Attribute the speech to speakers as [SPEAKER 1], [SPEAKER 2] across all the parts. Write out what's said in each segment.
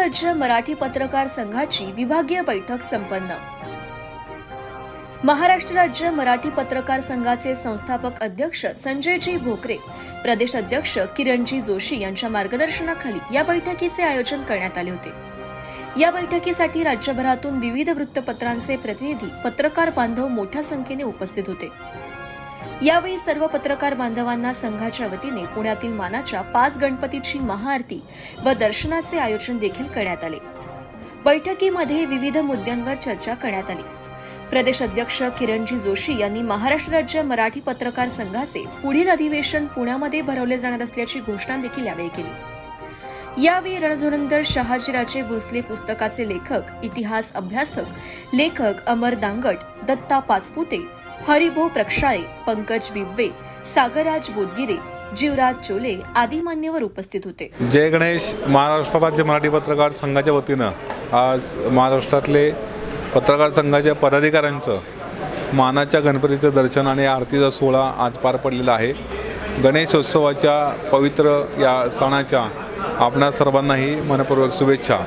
[SPEAKER 1] राज्य मराठी पत्रकार संघाची विभागीय बैठक संपन्न. महाराष्ट्र राज्य मराठी पत्रकार संघाचे संस्थापक अध्यक्ष संजयजी भोकरे प्रदेश अध्यक्ष किरणजी जोशी यांच्या मार्गदर्शनाखाली या बैठकीचे आयोजन करण्यात आले होते. या बैठकीसाठी राज्यभरातून विविध वृत्तपत्रांचे प्रतिनिधी पत्रकार बांधव मोठ्या संख्येने उपस्थित होते. यावेळी सर्व पत्रकार बांधवांना संघाच्या वतीने पुण्यातील मानाच्या पाच गणपतीची महाआरती व दर्शनाचे आयोजन देखील करण्यात आले. बैठकीमध्ये विविध मुद्द्यांवर चर्चा करण्यात आली. प्रदेश अध्यक्ष किरणजी जोशी यांनी महाराष्ट्र राज्य मराठी पत्रकार संघाचे पुढील अधिवेशन पुण्यामध्ये भरवले जाणार असल्याची घोषणा देखील यावेळी केली. यावेळी रणधुरंदर शहाजीराजे भोसले पुस्तकाचे लेखक इतिहास अभ्यासक लेखक अमर दांगट दत्ता पाचपुते हरिभो प्रक्षाळे पंकज बिब्वे सागरराज बोदगिरे जीवराज चोले आदी मान्यवर उपस्थित होते.
[SPEAKER 2] जय गणेश महाराष्ट्र राज्य मराठी पत्रकार संघाच्या वतीनं आज महाराष्ट्रातले पत्रकार संघाच्या पदाधिकाऱ्यांचं मानाच्या गणपतीचं दर्शन आणि आरतीचा सोहळा आज पार पडलेला आहे. गणेशोत्सवाच्या पवित्र या सणाच्या आपणा सर्वांनाही मनपूर्वक शुभेच्छा.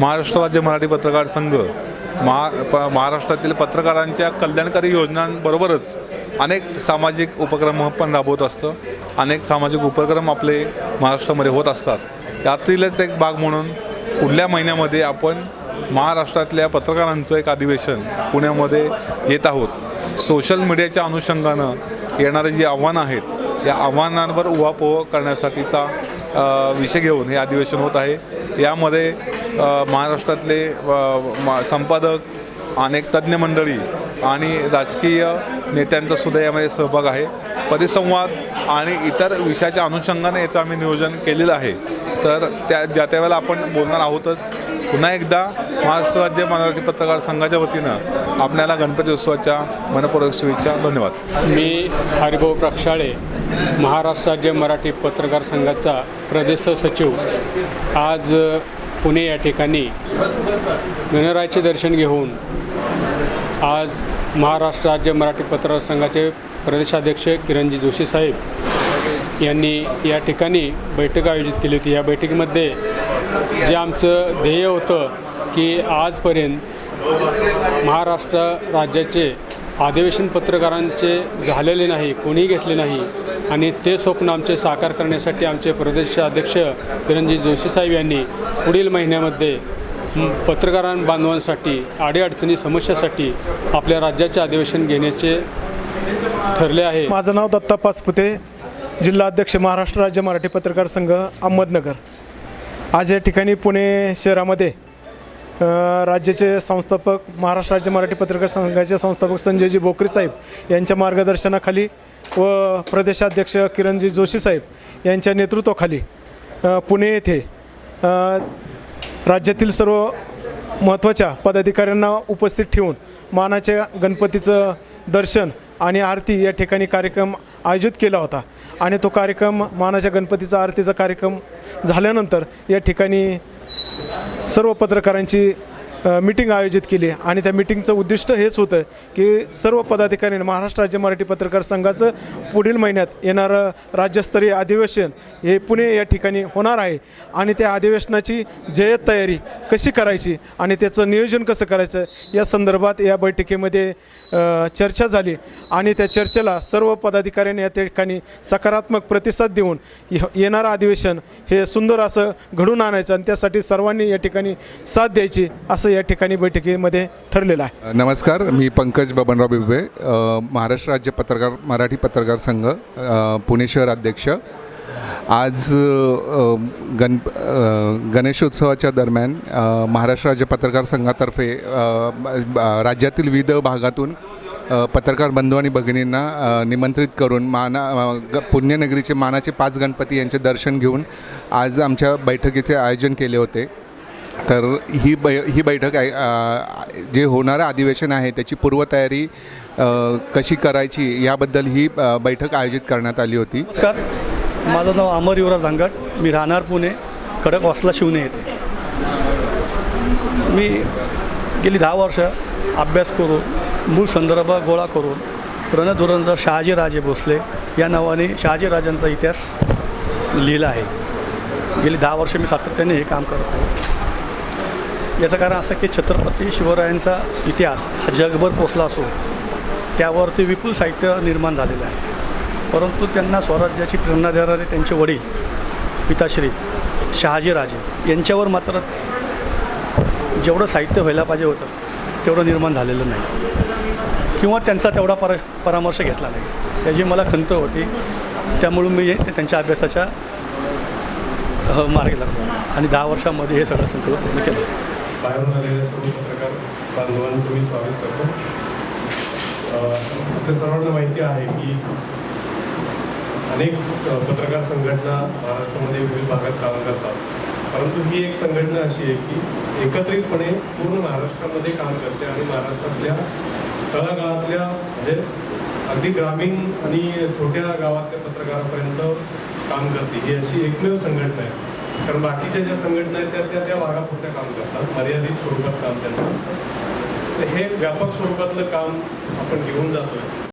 [SPEAKER 2] महाराष्ट्र राज्य मराठी पत्रकार संघ महा प महाराष्ट्रातील पत्रकारांच्या कल्याणकारी योजनांबरोबरच अनेक सामाजिक उपक्रम पण राबवत असतं. अनेक सामाजिक उपक्रम आपले महाराष्ट्रामध्ये होत असतात. यातीलच एक भाग म्हणून पुढल्या महिन्यामध्ये आपण महाराष्ट्रातल्या पत्रकारांचं एक अधिवेशन पुण्यामध्ये येत आहोत. सोशल मीडियाच्या अनुषंगानं येणारे जी आव्हानं आहेत या आव्हानांवर उहापोह करण्यासाठीचा विषय घेऊन हे अधिवेशन होत आहे. यामध्ये महाराष्ट्रातले मा- संपादक अनेक तज्ज्ञ मंडळी आणि राजकीय नेत्यांचा सुद्धा यामध्ये सहभाग आहे. परिसंवाद आणि इतर विषयाच्या अनुषंगाने याचं आम्ही नियोजन केलेलं आहे. तर त्या ज्या त्यावेळेला आपण बोलणार आहोतच पुन्हा एकदा महाराष्ट्र राज्य मराठी पत्रकार संघाच्या वतीनं आपल्याला गणपती उत्सवाच्या मनपूर्वक शुभेच्छा. धन्यवाद.
[SPEAKER 3] मी हरिभाऊ प्रक्षाळे महाराष्ट्र राज्य मराठी पत्रकार संघाचा प्रदेश सचिव आज पुणे या ठिकाणी गणरायाचे दर्शन घेऊन आज महाराष्ट्र राज्य मराठी पत्रकार संघाचे प्रदेशाध्यक्ष किरणजी जोशी साहेब यांनी या ठिकाणी बैठक आयोजित केली होती. या बैठकीमध्ये जे आमचं ध्येय होतं की आजपर्यंत महाराष्ट्र राज्याचे अधिवेशन पत्रकारांचे झालेले नाही कोणीही घेतले नाही. आणि ते स्वप्न आमचे साकार करण्यासाठी आमचे प्रदेशाध्यक्ष किरणजी जोशी साहेब यांनी पुढील महिन्यामध्ये पत्रकारां बांधवांसाठी अडीअडचणी समस्यासाठी आपल्या राज्याचे अधिवेशन घेण्याचे ठरले आहे.
[SPEAKER 4] माझं नाव दत्ता पाचपुते जिल्हा अध्यक्ष महाराष्ट्र राज्य मराठी पत्रकार संघ अहमदनगर. आज या ठिकाणी पुणे शहरामध्ये राज्याचे संस्थापक महाराष्ट्र राज्य मराठी पत्रकार संघाचे संस्थापक संजयजी बोकरे साहेब यांच्या मार्गदर्शनाखाली व प्रदेशाध्यक्ष किरणजी जोशी साहेब यांच्या नेतृत्वाखाली पुणे येथे राज्यातील सर्व महत्त्वाच्या पदाधिकाऱ्यांना उपस्थित ठेवून मानाच्या गणपतीचं दर्शन आणि आरती या ठिकाणी कार्यक्रम आयोजित केला होता. आणि तो कार्यक्रम मानाच्या गणपतीचा आरतीचा कार्यक्रम झाल्यानंतर या ठिकाणी सर्व पत्रकारांची मिटिंग आयोजित केली. आणि त्या मिटिंगचं उद्दिष्ट हेच होतं की सर्व पदाधिकाऱ्यांनी महाराष्ट्र राज्य मराठी पत्रकार संघाचं पुढील महिन्यात येणारं राज्यस्तरीय अधिवेशन हे पुणे या ठिकाणी होणार आहे. आणि त्या अधिवेशनाची जयत तयारी कशी करायची आणि त्याचं नियोजन कसं करायचं या संदर्भात या बैठकीमध्ये चर्चा झाली. आणि त्या चर्चेला सर्व पदाधिकाऱ्यांनी या ठिकाणी सकारात्मक प्रतिसाद देऊन येणारं अधिवेशन हे सुंदर असं घडून आणायचं आणि त्यासाठी सर्वांनी या ठिकाणी साथ द्यायची असं या ठिकाणी बैठकीमध्ये ठरलेलं आहे.
[SPEAKER 5] नमस्कार मी पंकज बबनराव बिबे महाराष्ट्र राज्य पत्रकार मराठी पत्रकार संघ पुणे शहर अध्यक्ष. आज गण गणेशोत्सवाच्या दरम्यान महाराष्ट्र राज्य पत्रकार संघातर्फे राज्यातील विविध भागातून पत्रकार बंधू आणि भगिनींना निमंत्रित करून माना ग पुण्यनगरीचे मानाचे पाच गणपती यांचे दर्शन घेऊन आज आमच्या बैठकीचे आयोजन केले होते. तर ही बै ही बैठक आहे जे होणारं अधिवेशन आहे त्याची पूर्वतयारी कशी करायची याबद्दल ही बैठक आयोजित करण्यात आली होती.
[SPEAKER 6] नमस्कार. माझं नाव अमर युवराज धांगड मी राहणार पुणे. खडकवासला शिवणे येते मी गेली दहा वर्ष अभ्यास करून मूळ संदर्भ गोळा करून रणधुरंधर शहाजीराजे भोसले या नावाने शहाजीराजांचा इतिहास लिहिला आहे. गेली दहा वर्ष मी सातत्याने हे काम करत आहे. याचं कारण असं की छत्रपती शिवरायांचा इतिहास हा जगभर पोचला असो त्यावरती विपुल साहित्य निर्माण झालेलं आहे. परंतु त्यांना स्वराज्याची प्रेरणा देणारे त्यांचे वडील पिताश्री शहाजीराजे यांच्यावर मात्र जेवढं साहित्य व्हायला पाहिजे होतं तेवढं निर्माण झालेलं नाही. किंवा त्यांचा तेवढा पर परामर्श घेतला नाही. त्याची मला खंत होती. त्यामुळे मी ते त्यांच्या अभ्यासाच्या अ, मार्गी लागलो आणि दहा वर्षामध्ये हे सगळं संकल्प पूर्ण केलं.
[SPEAKER 7] बाहेरून आलेल्या सर्व पत्रकार बांधवांचं मी स्वागत करतो. आपल्या सर्वांना माहिती आहे की अनेक पत्रकार संघटना महाराष्ट्रामध्ये विविध भागात काम करतात. परंतु ही एक संघटना अशी आहे की एकत्रितपणे पूर्ण महाराष्ट्रामध्ये काम करते आणि महाराष्ट्रातल्या तळागाळातल्या म्हणजे अगदी ग्रामीण आणि छोट्या गावातल्या पत्रकारापर्यंत काम करते. ही अशी एकमेव संघटना आहे. कारण बाकीच्या ज्या संघटना आहेत त्या त्या त्या भागापुरत्या काम करतात. मर्यादित स्वरूपात काम त्यांचं असतं. तर हे व्यापक स्वरूपातलं काम आपण घेऊन जातोय.